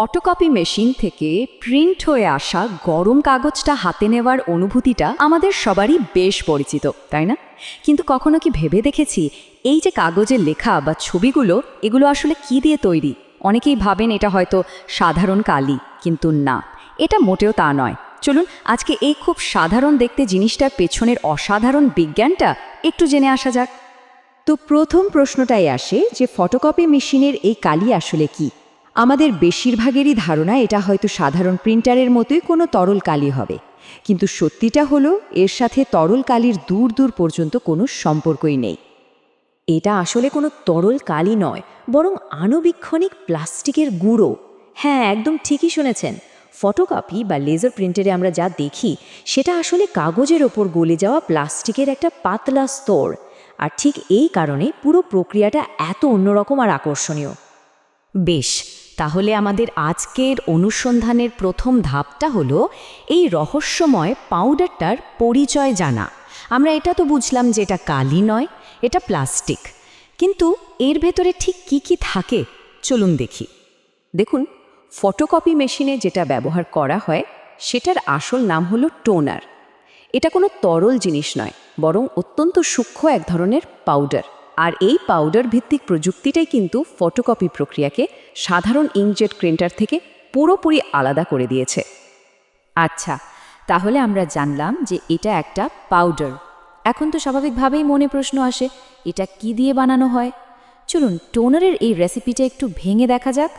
Photocopy machine থেকে print হয়ে আসা গরম কাগজটা হাতে নেওয়ার অনুভূতিটা আমাদের সবারই বেশ পরিচিত, তাই না? কিন্তু কখনো কি ভেবে দেখেছি এই যে কাগজে লেখা বা ছবিগুলো, এগুলো আসলে কি দিয়ে তৈরি? অনেকেই ভাবেন এটা হয়তো সাধারণ কালি, কিন্তু না, এটা মোটেও তা নয়। চলুন, আজকে এই খুব সাধারণ দেখতে জিনিসটার পেছনের অসাধারণ বিজ্ঞানটা একটু জেনে আসা যাক। তো প্রথম প্রশ্নটাই আসে যে ফটোকপি মেশিনের এই কালি আসলে কি? আমাদের বেশিরভাগেরই ধারণা এটা হয়তো সাধারণ প্রিন্টারের মতোই কোনো তরল কালি হবে। কিন্তু সত্যিটা হলো, এর সাথে তরল কালির দূর দূর পর্যন্ত কোনো সম্পর্কই নেই। এটা আসলে কোনো তরল কালি নয়, বরং আণুবীক্ষণিক প্লাস্টিকের গুঁড়ো। হ্যাঁ একদম ঠিকই শুনেছেন। ফটোকপি বা লেজার প্রিন্টারে আমরা যা দেখি, সেটা আসলে কাগজের ওপর গলে যাওয়া প্লাস্টিকের একটা পাতলা স্তর। আর ঠিক এই কারণে পুরো প্রক্রিয়াটা এত অন্যরকম আর আকর্ষণীয়। বেশ তাহলে আমাদের আজকের অনুসন্ধানের প্রথম ধাপটা হলো এই রহস্যময় পাউডারটার পরিচয় জানা। আমরা এটা তো বুঝলাম যে এটা কালি নয়, এটা প্লাস্টিক। কিন্তু এর ভেতরে ঠিক কি কি থাকে, চলুন দেখি। দেখুন, ফটোকপি মেশিনে যেটা ব্যবহার করা হয়, সেটার আসল নাম হলো টোনার। এটা কোনো তরল জিনিস নয়, বরং অত্যন্ত সূক্ষ্ম এক ধরনের পাউডার। আর এই পাউডার ভিত্তিক প্রযুক্তিটাই কিন্তু ফটোকপি প্রক্রিয়াকে সাধারণ ইঙ্কজেট প্রিন্টার থেকে পুরোপুরি আলাদা করে দিয়েছে। আচ্ছা তাহলে আমরা জানলাম যে এটা একটা পাউডার এখন তো স্বাভাবিকভাবেই মনে প্রশ্ন আসে, এটা কি দিয়ে বানানো হয়? চলুন টোনারের এই রেসিপিটা একটু ভেঙে দেখা যাক।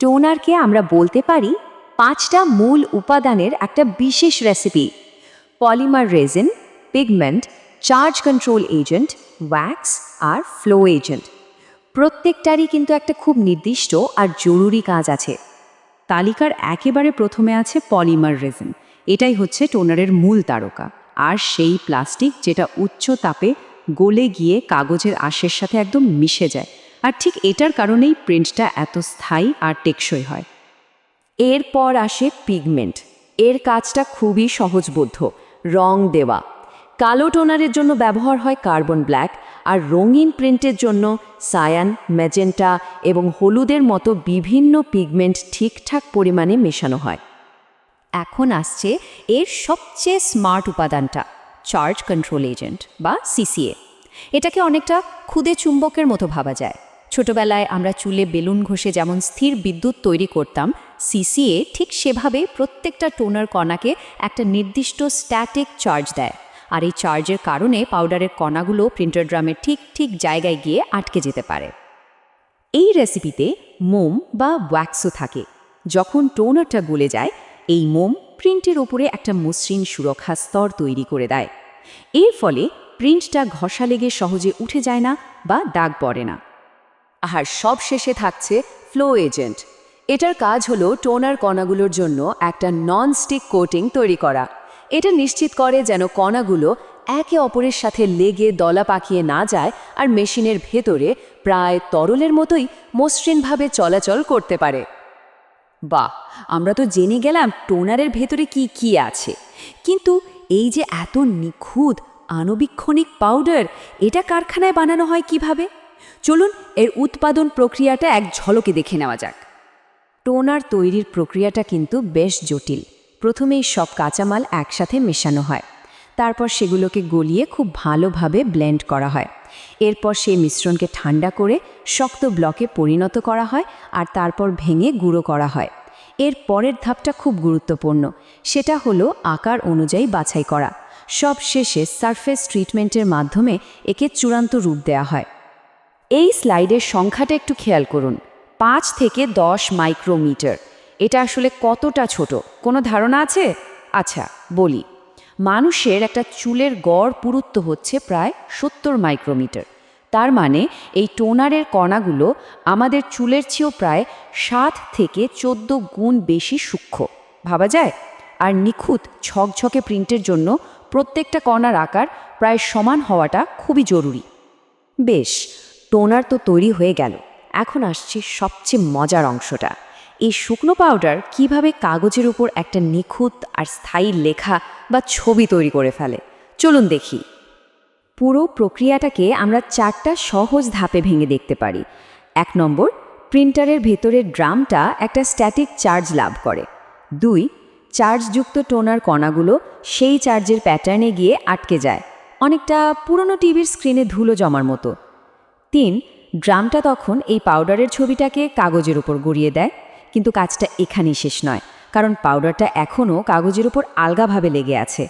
টোনারকে আমরা বলতে পারি পাঁচটা মূল উপাদানের একটা বিশেষ recipe polymer resin pigment charge control agent wax আর ফ্লো এজেন্ট প্রত্যেকটারই কিন্তু একটা খুব নির্দিষ্ট আর জরুরি কাজ আছে। তালিকার একেবারে প্রথমে আছে পলিমার রেজিন এটাই হচ্ছে টোনারের মূল তারকা। আর সেই প্লাস্টিক যেটা উচ্চ তাপে গলে গিয়ে কাগজের আশের সাথে একদম মিশে যায়। আর ঠিক এটার কারণেই প্রিন্টটা এত স্থায়ী আর টেকসই হয়। এরপর আসে পিগমেন্ট এর কাজটা খুবই সহজবোধ্য। রং দেওয়া। কালো টোনারের জন্য ব্যবহার হয় কার্বন ব্ল্যাক আর রঙিন প্রিন্টের জন্য সায়ান ম্যাজেন্টা এবং হলুদের মতো বিভিন্ন পিগমেন্ট ঠিকঠাক পরিমাণে মেশানো হয়। এখন আসছে এর সবচেয়ে স্মার্ট উপাদানটা চার্জ কন্ট্রোল এজেন্ট বা সিসিএ এটাকে অনেকটা ক্ষুদে চুম্বকের মতো ভাবা যায়। ছোটবেলায় আমরা চুলে বেলুন ঘষে যেমন স্থির বিদ্যুৎ তৈরি করতাম সিসিএ ঠিক সেভাবে প্রত্যেকটা টোনার কণাকে একটা নির্দিষ্ট স্ট্যাটিক চার্জ দেয়। আর এই চার্জের কারণে পাউডারের কণাগুলো প্রিন্টার ড্রামের ঠিক ঠিক জায়গায় গিয়ে আটকে যেতে পারে। এই রেসিপিতে মোম বা ওয়্যাক্সও থাকে। যখন টোনারটা গলে যায়, এই মোম প্রিন্টের ওপরে একটা মসৃণ সুরক্ষা স্তর তৈরি করে দেয়। এর ফলে প্রিন্টটা ঘষা লেগে সহজে উঠে যায় না বা দাগ পড়ে না। আর সব শেষে থাকছে ফ্লো এজেন্ট। এটার কাজ হলো টোনার কণাগুলোর জন্য একটা নন স্টিক কোটিং তৈরি করা। এটা নিশ্চিত করে যেন কণাগুলো একে অপরের সাথে লেগে দলা পাকিয়ে না যায় আর মেশিনের ভেতরে প্রায় তরলের মতোই মসৃণভাবে চলাচল করতে পারে। বাহ, আমরা তো জেনে গেলাম টোনারের ভেতরে কি কি আছে। কিন্তু এই যে এত নিখুঁত আণুবীক্ষণিক পাউডার, এটা কারখানায় বানানো হয় কীভাবে? চলুন এর উৎপাদন প্রক্রিয়াটা এক ঝলকে দেখে নেওয়া যাক। টোনার তৈরির প্রক্রিয়াটা কিন্তু বেশ জটিল। প্রথমেই সব কাঁচামাল একসাথে মেশানো হয়। তারপর সেগুলোকে গলিয়ে খুব ভালোভাবে ব্লেন্ড করা হয়। এরপর সেই মিশ্রণকে ঠান্ডা করে শক্ত ব্লকে পরিণত করা হয় আর তারপর ভেঙে গুঁড়ো করা হয়। এর পরের ধাপটা খুব গুরুত্বপূর্ণ, সেটা হলো আকার অনুযায়ী বাছাই করা। সব শেষে সারফেস ট্রিটমেন্টের মাধ্যমে একে চূড়ান্ত রূপ দেওয়া হয়। এই স্লাইডের সংখ্যাটা একটু খেয়াল করুন, পাঁচ থেকে দশ মাইক্রোমিটার। এটা আসলে কতটা ছোট? কোনো ধারণা আছে? আচ্ছা বলি। মানুষের একটা চুলের গড় পুরুত্ব হচ্ছে প্রায় সত্তর মাইক্রোমিটার। তার মানে এই টোনারের কণাগুলো আমাদের চুলের চেয়েও প্রায় সাত থেকে চোদ্দ গুণ বেশি সূক্ষ্ম। ভাবা যায়? আর নিখুঁত ঝকঝকে প্রিন্টের জন্য প্রত্যেকটা কণার আকার প্রায় সমান হওয়াটা খুবই জরুরি। বেশ, টোনার তো তৈরি হয়ে গেল। এখন আসছে সবচেয়ে মজার অংশটা। এই শুকনো পাউডার কীভাবে কাগজের উপর একটা নিখুঁত আর স্থায়ী লেখা বা ছবি তৈরি করে ফেলে? চলুন দেখি। পুরো প্রক্রিয়াটাকে আমরা চারটা সহজ ধাপে ভেঙে দেখতে পারি। এক নম্বর প্রিন্টারের ভেতরের ড্রামটা একটা স্ট্যাটিক চার্জ লাভ করে। দুই চার্জযুক্ত টোনার কণাগুলো সেই চার্জের প্যাটার্নে গিয়ে আটকে যায়। অনেকটা পুরনো টিভির স্ক্রিনে ধুলো জমার মতো। তিন, ড্রামটা তখন এই পাউডারের ছবিটাকে কাগজের উপর গড়িয়ে দেয়। কিন্তু কাজটা এখানেই শেষ নয়, কারণ পাউডারটা এখনও কাগজের উপর আলগাভাবে লেগে আছে।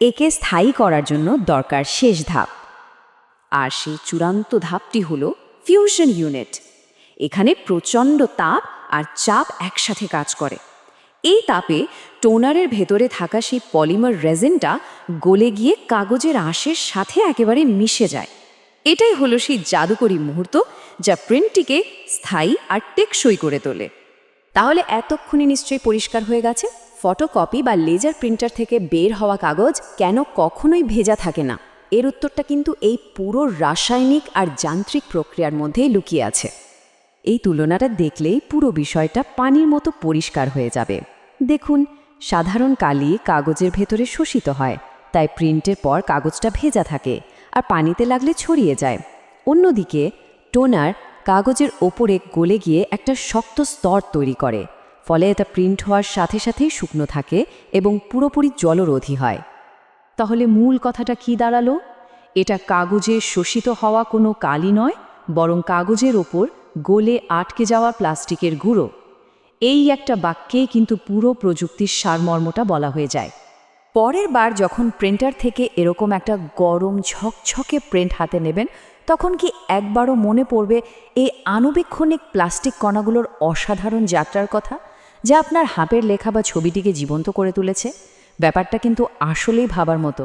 একে স্থায়ী করার জন্য দরকার শেষ ধাপ। আর সেই চূড়ান্ত ধাপটি হল ফিউশন ইউনিট এখানে প্রচণ্ড তাপ আর চাপ একসাথে কাজ করে। এই তাপে টোনারের ভেতরে থাকা সেই পলিমার রেজিনটা গলে গিয়ে কাগজের আঁশের সাথে একেবারে মিশে যায়। এটাই হলো সেই জাদুকরী মুহূর্ত যা প্রিন্টটিকে স্থায়ী আর টেকসই করে তোলে। তাহলে এতক্ষণে নিশ্চয়ই পরিষ্কার হয়ে গেছে? ফটোকপি বা লেজার প্রিন্টার থেকে বের হওয়া কাগজ কেন কখনোই ভেজা থাকে না? এর উত্তরটা কিন্তু এই পুরো রাসায়নিক আর যান্ত্রিক প্রক্রিয়ার মধ্যেই লুকিয়ে আছে। এই তুলনাটা দেখলেই পুরো বিষয়টা পানির মতো পরিষ্কার হয়ে যাবে। দেখুন, সাধারণ কালি কাগজের ভেতরে শোষিত হয়, তাই প্রিন্টের পর কাগজটা ভেজা থাকে আর পানিতে লাগলে ছড়িয়ে যায়। অন্যদিকে, টোনার কাগজের ওপরে গলে গিয়ে একটা শক্ত স্তর তৈরি করে। ফলে এটা প্রিন্ট হওয়ার সাথে সাথেই শুকনো থাকে এবং পুরোপুরি জলরোধী হয়। তাহলে মূল কথাটা কি দাঁড়াল? এটা কাগজে শোষিত হওয়া কোনো কালি নয়, বরং কাগজের ওপর গলে আটকে যাওয়া প্লাস্টিকের গুঁড়ো। এই একটা বাক্যেই কিন্তু পুরো প্রযুক্তির সারমর্মটা বলা হয়ে যায়। পরের বার যখন প্রিন্টার থেকে এরকম একটা গরম ঝকঝকে প্রিন্ট হাতে নেবেন, তখন কি একবারও মনে পড়বে এই আনুবীক্ষণিক প্লাস্টিক কণাগুলোর অসাধারণ যাত্রার কথা, যা আপনার হাঁপের লেখা বা ছবিটিকে জীবন্ত করে তুলেছে? ব্যাপারটা কিন্তু আসলেই ভাবার মতো।